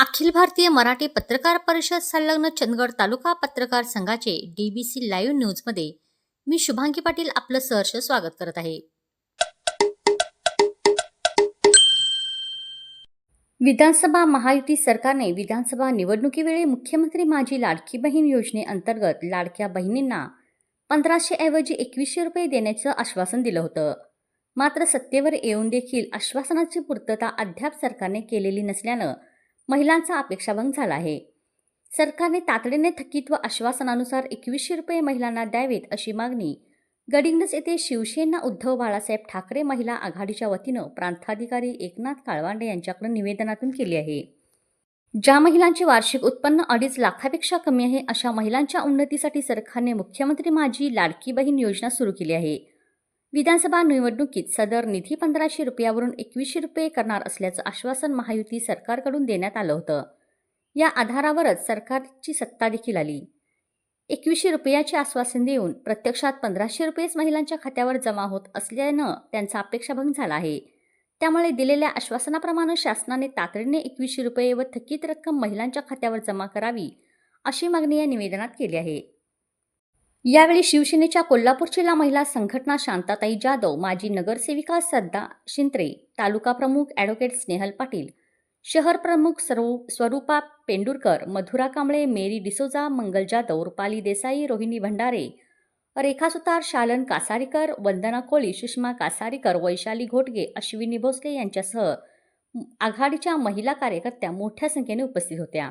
अखिल भारतीय मराठी पत्रकार परिषद संलग्न चंदगड तालुका पत्रकार संघाचे डीबीसी लाईव्ह न्यूजमध्ये मी शुभांगी पाटील आपलं सहर्ष स्वागत करत आहे. विधानसभा महायुती सरकारने विधानसभा निवडणुकीवेळी मुख्यमंत्री माझी लाडकी बहीण योजनेअंतर्गत लाडक्या बहिणींना पंधराशे ऐवजी एकवीसशे रुपये देण्याचं आश्वासन दिलं होतं. मात्र सत्तेवर येऊन देखील आश्वासनाची पूर्तता अद्याप सरकारने केलेली नसल्यानं महिलांचा अपेक्षाभंग झाला आहे. सरकारने तातडीने थकीत व आश्वासनानुसार एकवीसशे रुपये महिलांना द्यावेत अशी मागणी गडिंगस येथे शिवसेना उद्धव बाळासाहेब ठाकरे महिला आघाडीच्या वतीनं प्रांताधिकारी एकनाथ काळवांडे यांच्याकडे निवेदनातून केली आहे. ज्या महिलांचे वार्षिक उत्पन्न अडीच लाखापेक्षा कमी आहे अशा महिलांच्या उन्नतीसाठी सरकारने मुख्यमंत्री माझी लाडकी बहीण योजना सुरू केली आहे. विधानसभा निवडणुकीत सदर निधी पंधराशे रुपयावरून एकवीसशे रुपये करणार असल्याचं आश्वासन महायुती सरकारकडून देण्यात आलं होतं. या आधारावरच सरकारची सत्ता देखील आली. एकवीसशे रुपयाचे आश्वासन देऊन प्रत्यक्षात पंधराशे रुपयेच महिलांच्या खात्यावर जमा होत असल्यानं त्यांचा अपेक्षाभंग झाला आहे. त्यामुळे दिलेल्या आश्वासनाप्रमाणे शासनाने तातडीने एकवीसशे रुपये व थकीत रक्कम महिलांच्या खात्यावर जमा करावी अशी मागणी या निवेदनात केली आहे. यावेळी शिवसेनेच्या कोल्हापूर जिल्हा महिला संघटना शांताताई जाधव माजी नगरसेविका सद्दा शिंत्रे तालुका प्रमुख ॲडव्होकेट स्नेहल पाटील शहर प्रमुख सर्व स्वरूपा पेंडुरकर मधुरा कांबळे मेरी डिसोजा मंगल जाधव रुपाली देसाई रोहिणी भंडारे रेखा सुतार शालन कासारीकर वंदना कोळी सुषमा कासारीकर वैशाली घोटगे अश्विनी भोसले यांच्यासह आघाडीच्या महिला कार्यकर्त्या मोठ्या संख्येने उपस्थित होत्या.